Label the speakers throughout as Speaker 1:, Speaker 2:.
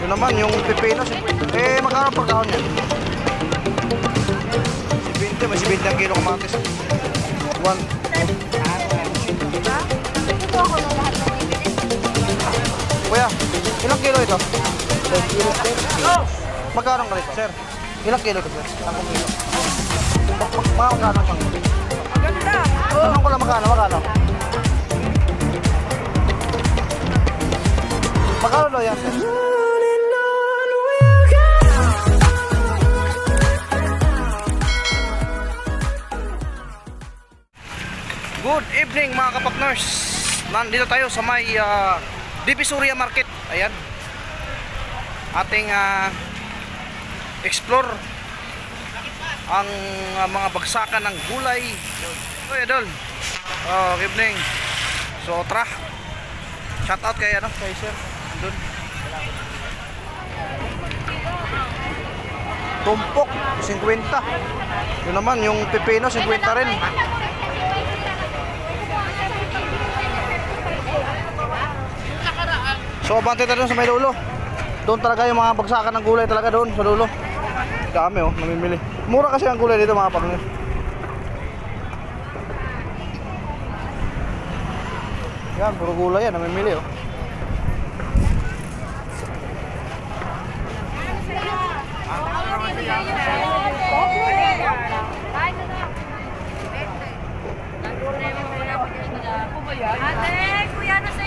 Speaker 1: Yun naman, yung pipino, 50. Eh, magkano per kahon yan? 70, may 70 ang kilo kamatis. One. Kuya, ilang kilo ito? 10 kilo, sir. Magkano ang ganito, sir? Ilang kilo ito, sir? 10 kilo. Magkano pang? Tanong ko lang magkano, magkano? Magkano daw yan? Good evening mga kapakners. Nandito tayo sa may uh, Divisoria Market. Ayan. Ating ah, explore ang ah, mga bagsakan ng gulay. Oy, Idol. Oh, good evening. So, tra. Shout out kay ano, kay Sir. Doon. Tumpok, 50. Yun naman, yung pipino, 50 rin. So abante tayo sa may lulo. Doon talaga yung mga bagsakan ng gulay talaga doon sa lulo. Dami oh, namimili. Mura kasi ang gulay dito mga partner. Yan, puro gulay yan, namimili oh.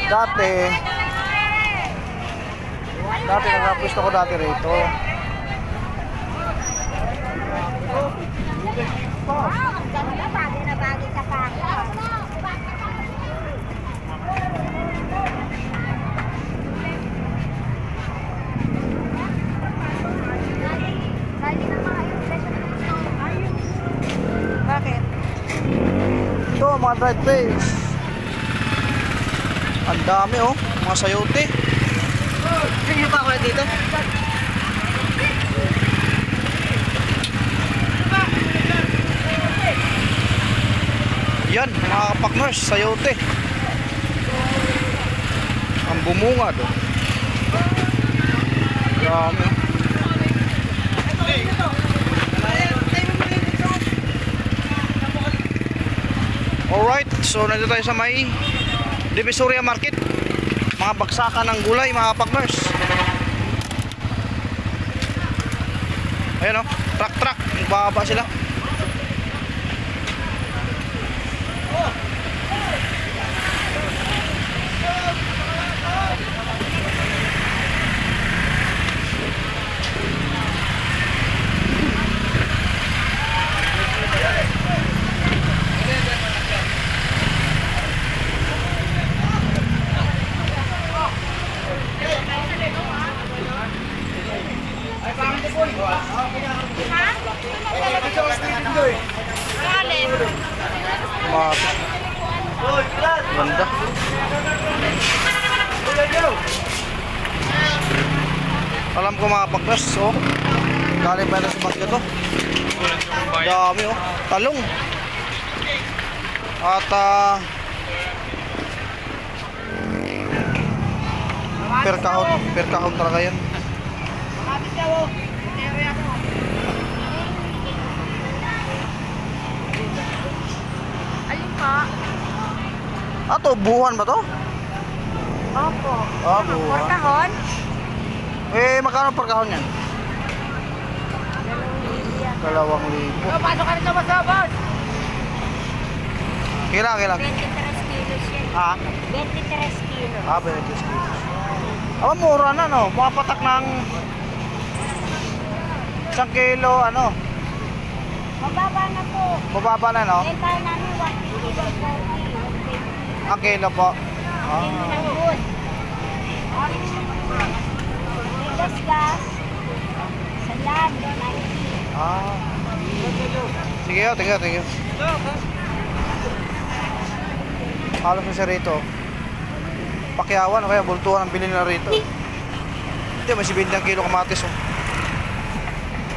Speaker 1: Dati, dati nagapwesto ko dati rito.
Speaker 2: Ang ganda, bagay na bagay sa pako. Bakit?
Speaker 1: Ito, mga dried fish. Dami oh, mga sayote.
Speaker 2: Sige pa ako dito.
Speaker 1: Yan, mga kapakners, sayote. Ang bumungad oh. Dami. Alright, so nandito tayo sa may Divisoria Market. Mga bagsakan ng gulay, mga kapakners. Ayan oh, truck truck, bababa sila. Mga Ganda. Alam ko mga pagkas, oh. Galing pa ito sa bagyo to. Dami, oh. Talong. At, ah... per kahon, per kahon talaga yan.
Speaker 2: Ayun pa.
Speaker 1: Ato, buwan ba to?
Speaker 2: Opo.
Speaker 1: Ah, buwan.
Speaker 2: Portahon?
Speaker 1: Eh, magkano per kahon yan? Dalawang libo.
Speaker 2: Pasok ka rin sa masabas.
Speaker 1: Kila, kila.
Speaker 2: 23 kilos yan.
Speaker 1: Ah,
Speaker 2: 23 kilos.
Speaker 1: ah, 20 kilos. Aba, mura na, no? Mapatak ng isang kilo, ano?
Speaker 2: Mababa na po.
Speaker 1: Mababa na, no?
Speaker 2: Benta namin 1 kilo 40.
Speaker 1: Ang kilo po.
Speaker 2: Kilo
Speaker 1: Ah.
Speaker 2: ng wood. Bigas gas. Salad, 90.
Speaker 1: Ah. Sige, oh, tingnan, tingnan. Halos na siya rito. Pakyawan o kaya bultuhan ang bilhin na rito. Hindi, may 70 ang kilo kamatis. Oh.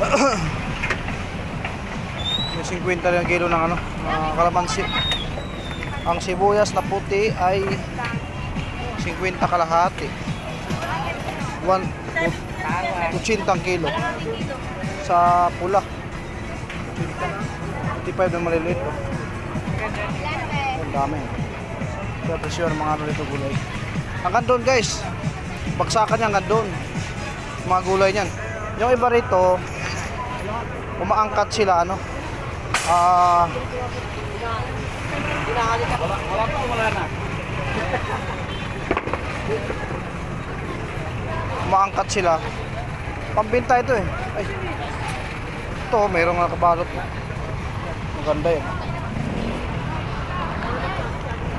Speaker 1: may 50 rin ang kilo ng ano, mga kalamansi. Ang sibuyas na puti ay 50 kalahati. One, 80 ang kilo. Sa pula. 55 na maliliit. Oh. Ang dami. Kaya presyo ng mga ano dito gulay. Hanggang doon guys. Bagsakan niya hanggang doon. Mga gulay niyan. Yung iba rito, umaangkat sila ano. Ah, umaangkat sila. Pambinta ito eh. Ay. Ito, mayroong nakabalot. Maganda yan.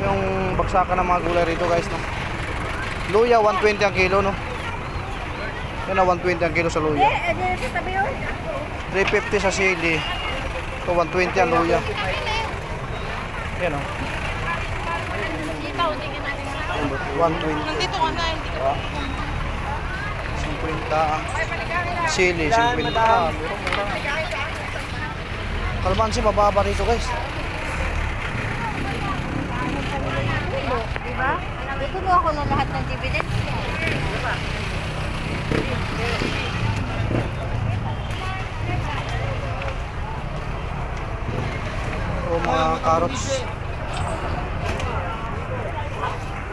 Speaker 1: Yung bagsakan ng mga gulay rito guys. No? Luya, 120 ang kilo no. Yan na 120 ang kilo sa luya.
Speaker 2: Eh, eh, sa yun.
Speaker 1: 350 sili. Ito 120 ang luya. Yan o.
Speaker 2: Dito, hindi ka natin
Speaker 1: 120.
Speaker 2: Nandito ka na, hindi ka
Speaker 1: 50 sili, 50. Ah, mura, mura. Kalmansi, mababa rito guys.
Speaker 2: Di ba? Itulo ako ng lahat ng dividends.
Speaker 1: O mga carrots.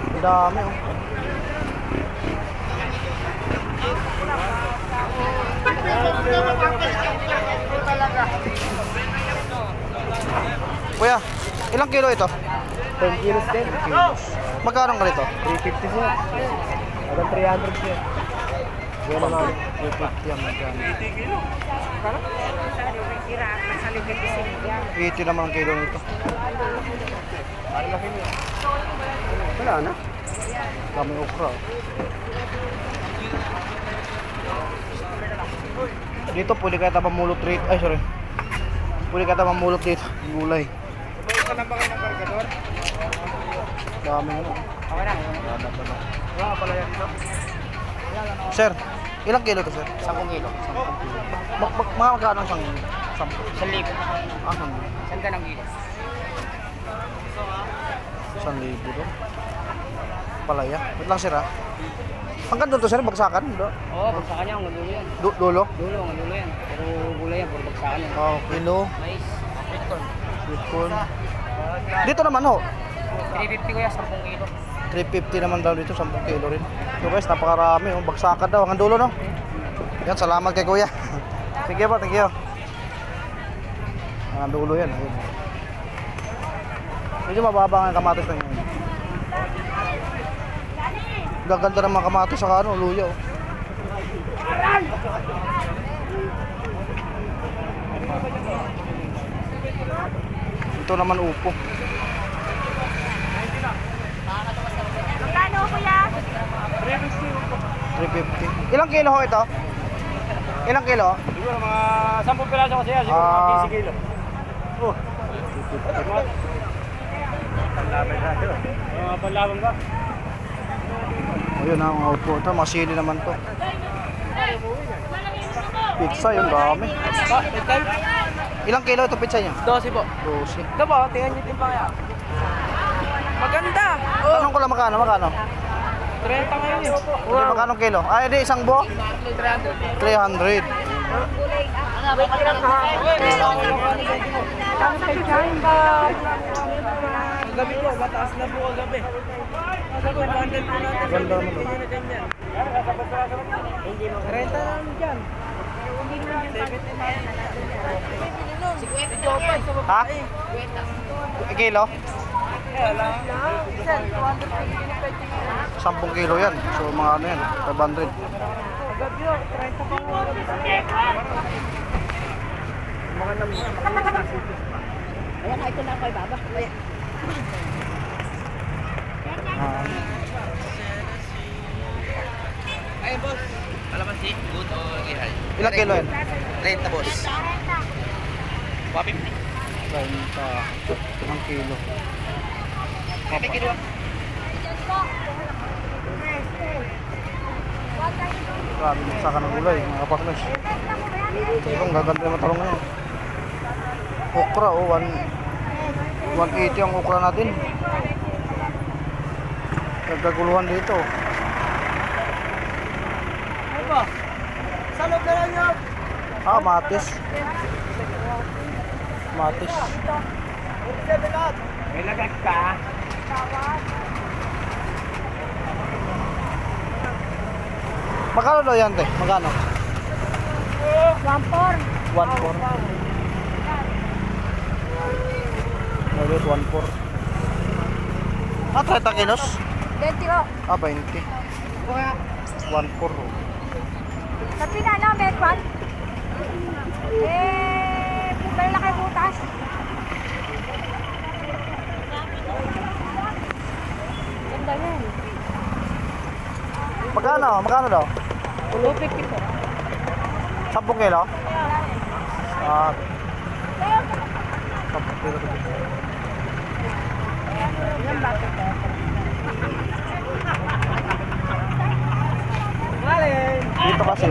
Speaker 1: Ang dami oh. Kuya, ilang kilo ito?
Speaker 3: 10 kilos din.
Speaker 1: Magkano ka rito?
Speaker 3: 350 siya. Hanggang 300 siya. Yan naman.
Speaker 1: 350 ang magkano. 80 naman ang kilo nito.
Speaker 3: Wala na.
Speaker 1: Dami okra. Dito pwede kaya tayo mamulot rito. Ay, sorry. Pwede kaya tayo mamulot dito. Gulay.
Speaker 3: Tumayo ka lang ba kayo ng kargador?
Speaker 1: Dami ano.
Speaker 3: Okay na. Wala ka pala yan dito?
Speaker 1: Sir, ilang kilo to sir?
Speaker 3: 10 kilo.
Speaker 1: Mag, mag, mga magkano ang isang sampo?
Speaker 3: 1,000.
Speaker 1: Ah, isang,
Speaker 3: Saan ka ng kilo?
Speaker 1: isang libo to. Palaya. Wait lang sir ha. Hanggang doon to sir, bagsakan. Do,
Speaker 3: Oo, pag sa kanya, ang dulo yan.
Speaker 1: du, dulo.
Speaker 3: Dulo, ang dulo yan. Pero gulay yan, puro bagsakan yan.
Speaker 1: Oh, kilo.
Speaker 3: Mais, sweet corn.
Speaker 1: Sweet corn. Dito naman ho.
Speaker 3: 350 ko yan, 10 kilo.
Speaker 1: 350 naman daw dito, 10 kilo rin. So guys, napakarami. Oh. Bagsakan daw, hanggang dulo no. Yan, salamat kay kuya. Sige po, thank you. Hanggang dulo yan. Ayun. Medyo mababa ang kamatis na yun. Gaganda ng mga kamatis sa ano, luya. Oh. Ito naman upo.
Speaker 2: Magkano kuya?
Speaker 1: 350. Ilang kilo ho ito? Ilang kilo?
Speaker 3: Siguro mga 10 piraso kasi yan,
Speaker 1: siguro mga 15
Speaker 3: kilo. Oh. Panlaban na ito. Mga panlaban ba?
Speaker 1: Ayun na, ang upo. Ito, masili naman to. Pizza, yung dami. Ilang kilo ito pizza niya?
Speaker 3: 12 po.
Speaker 1: 12.
Speaker 3: Ito po, tingnan niyo din pa kaya. Maganda!
Speaker 1: Tanong ko lang magkano, magkano?
Speaker 3: 30 ngayon eh.
Speaker 1: Hindi, magkano kilo? Ay, di, isang buo? 300.
Speaker 3: Gabi po, mataas na po ang gabi.
Speaker 1: Ganda naman.
Speaker 3: Hindi na mo. 30 lang dyan.
Speaker 1: Ha? Kilo? 10 kilo yan. So, mga ano yan, 500.
Speaker 2: Ayan, ito na ako ibaba.
Speaker 1: Ah,
Speaker 4: Ay, boss. Kalamansi, good o ihay?
Speaker 1: ilang kilo yan?
Speaker 4: 30, boss. Wapim.
Speaker 1: 30. Ang kilo.
Speaker 4: May kilo.
Speaker 1: Grabe, magsaka ng gulay, mga kapaknos. Ito, ang gaganda yung matalong ngayon. Okra, oh, one, 180 ang okra natin. Nagkaguluhan dito.
Speaker 3: mo? Sa loob na lang yun.
Speaker 1: Ah, matis. Matis.
Speaker 3: May lagat ka.
Speaker 1: Magkano daw yan, te? Magkano?
Speaker 2: One four.
Speaker 1: 1.4. Ulit 1.4. Ah, 30 kilos?
Speaker 2: Denti ko.
Speaker 1: Ah, 20. 1.4.
Speaker 2: Sa pinana, Metwan. Eh, putay na kayo butas. Ganda yan.
Speaker 1: Magkano? Magkano daw?
Speaker 3: 250 po.
Speaker 1: 10 kilo? Ah, 10 kilo. Dito kasi,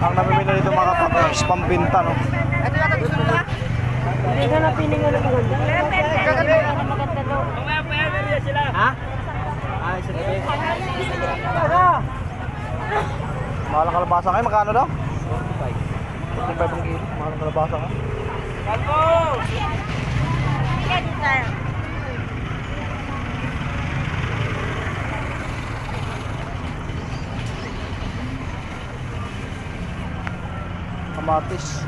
Speaker 1: ang namimili dito mga kapatid, pambinta, no?
Speaker 3: Hindi ka na pininga ng maganda.
Speaker 2: Ganda maganda daw.
Speaker 3: Ha? Ah, isa na
Speaker 1: Mahal ang kalabasa ngayon, magkano daw? 45 ang kilo, mahal ang kalabasa ngayon.
Speaker 2: Sige, dito tayo.
Speaker 1: Kamatis.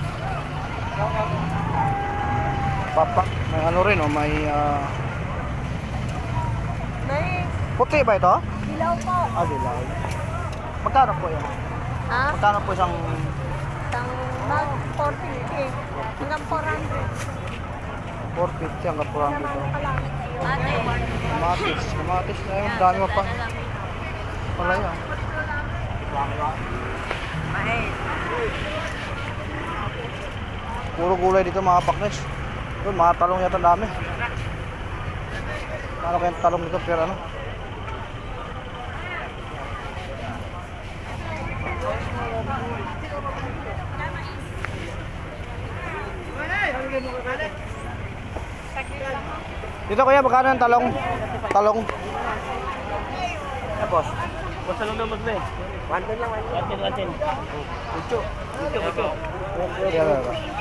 Speaker 1: Papak, may ano rin, oh, may ah,
Speaker 2: May
Speaker 1: puti ba ito?
Speaker 2: dilaw po.
Speaker 1: Ah, dilaw. Magkano po yan?
Speaker 2: Ha?
Speaker 1: Magkano po isang
Speaker 2: Tang mag 450. Hanggang 400.
Speaker 1: 450 hanggang 400 dito?
Speaker 2: Ate.
Speaker 1: Kamatis, kamatis na yun, dami mo pa. Wala yan. Puro gulay dito mga paknes. Doon, mga talong yata dami. Ano kayang talong dito, pero ano? Dito kuya, magkano yung talong? Talong.
Speaker 3: Eh, boss. Boss, anong naman mo eh? 110 lang, 110. 110, 110. Ucho. Ucho, ucho.
Speaker 1: Yan,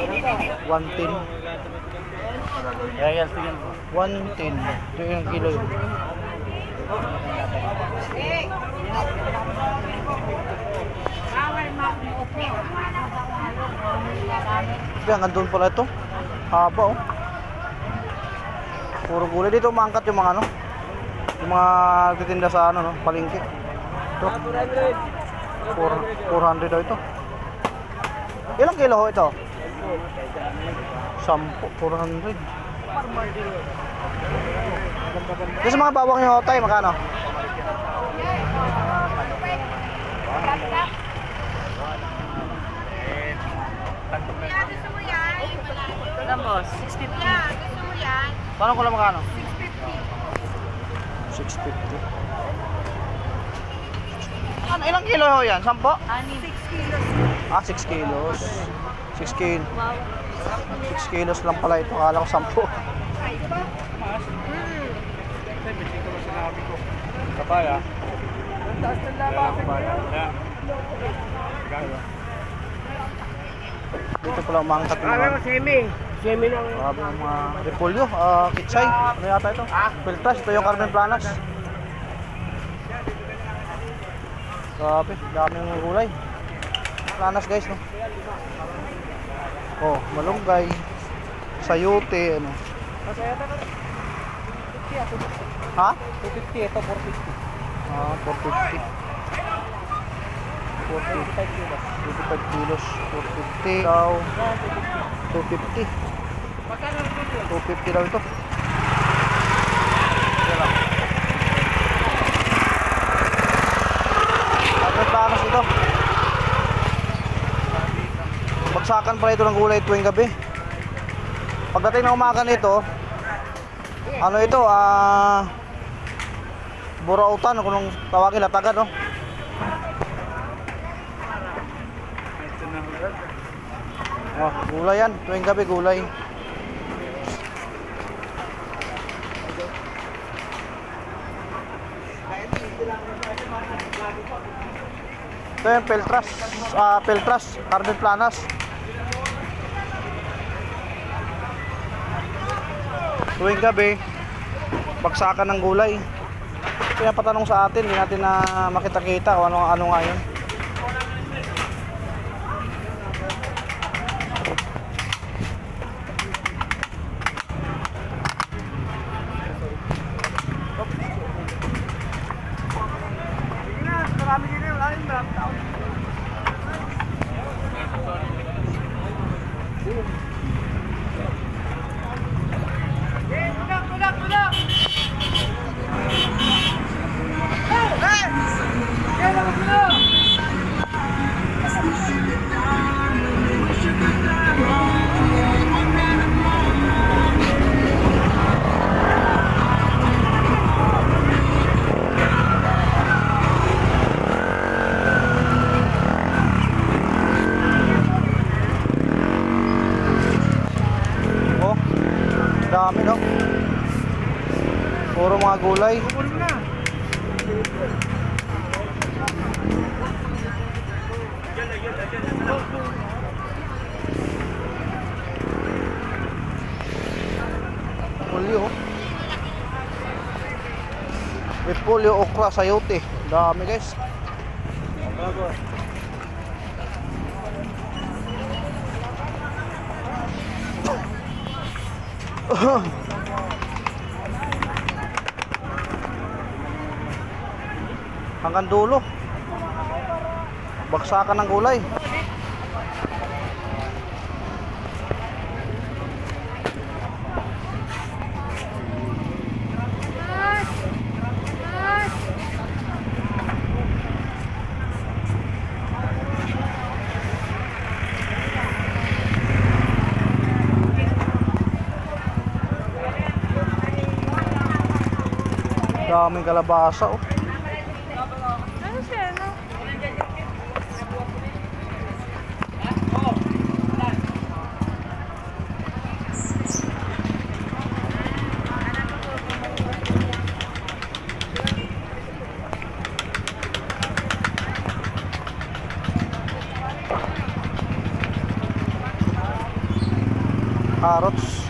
Speaker 1: yan, yan. 110.
Speaker 3: Yeah, yeah, tingnan mo.
Speaker 1: 110. Ito yung kilo yun. Kaya doon pala ito. Haba oh. Puro gulay. Dito umaangkat yung mga ano. Yung mga nagtitinda sa ano no, palengke. Ito. 400 daw ito. Ilang kilo ho ito? 10, 400. Yung sa mga bawang yung hotay, magkano?
Speaker 3: Ilan, boss? 650.
Speaker 1: Paano ko lang magkano? 650. Ano, ilang kilo ho yan? 10? Ah, 6 kilos. 6 kilos. 6 kilos lang pala ito. Akala ko 10.
Speaker 3: Kapaya.
Speaker 1: Dito pala umangkat yung mga...
Speaker 3: semi. Semi ng...
Speaker 1: Grabe mga repolyo, ah, kitsay. Ano yata ito? Piltras, ito yung Carmen Planas. Grabe, daming gulay. Planas guys, no? Oh, malunggay. Sayote, ano. Ha?
Speaker 3: 250, ito 450.
Speaker 1: Ah, 450. 450 kilos. 25 kilos. 450 daw. 250. 250 daw ito. Yan lang. Agad planos ito. Bagsakan pala ito ng gulay tuwing gabi. Pagdating ng umaga nito, ano ito, ah, burautan, kung tawagin latagan, no? Oh, gulay yan. Tuwing gabi, gulay. Ito yung Peltras, ah, Peltras, Carmen Planas. Tuwing gabi, bagsakan ng gulay. Pinapatanong sa atin, hindi natin na makita-kita kung ano, ano nga yun. Gulay. Repolyo. oh. Repolyo, okra, sayote. Dami guys. Hanggang dulo. Baksakan ng gulay. Daming kalabasa oh.
Speaker 2: Ano siya, no?
Speaker 1: Carrots.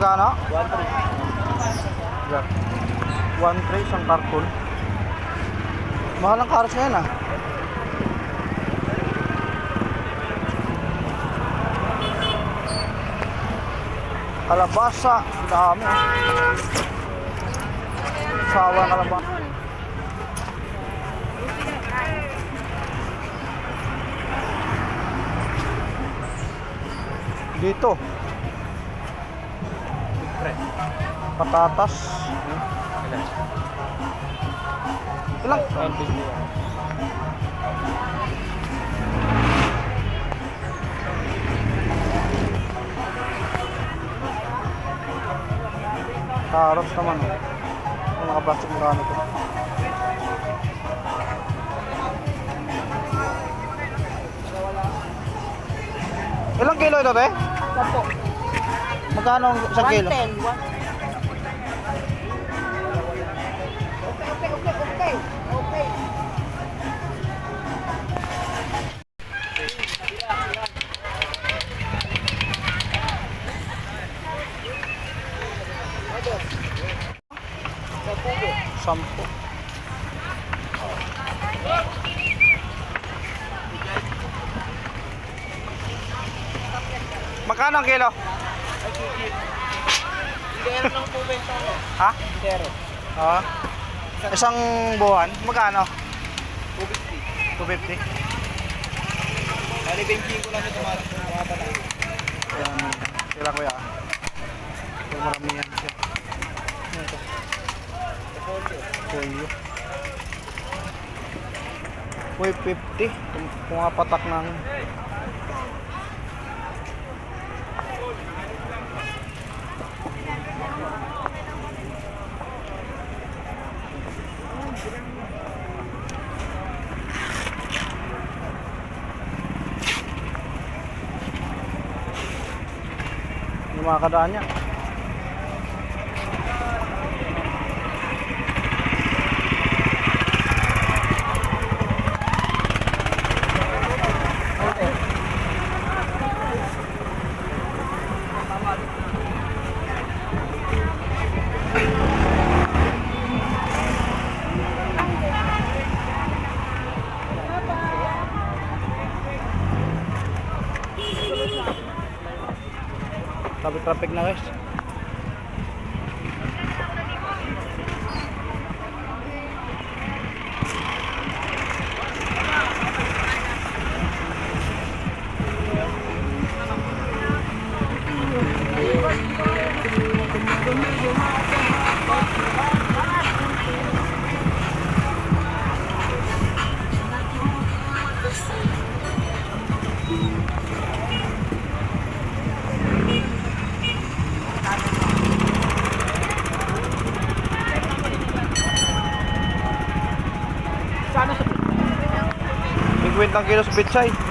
Speaker 1: Magkano? 1.3 yeah. 1.3 isang karton Mahal ang carrots ngayon ah Kalabasa Dami ah. Sawa kalabasa Dito. Patatas. Ilang? Carrots naman. Yung naka-plastic mukha nito. Ilang kilo ito, te?
Speaker 3: Sampo.
Speaker 1: Magkano ang isang kilo?
Speaker 3: 110.
Speaker 1: Kilo?
Speaker 3: Zero lang po benta ko.
Speaker 1: Ha?
Speaker 3: Zero.
Speaker 1: Ah. Isang buwan, magkano? 250.
Speaker 3: 250. Bali, benching ko lang mga mga pala.
Speaker 1: Ayan, sila kuya. Ito marami yan siya. Ito? Kuyo. Kuy 50. Kung- Kung nga patak ng mga kadaan niya. Traffic na guys. Bigwit ng kilo sa pitsay.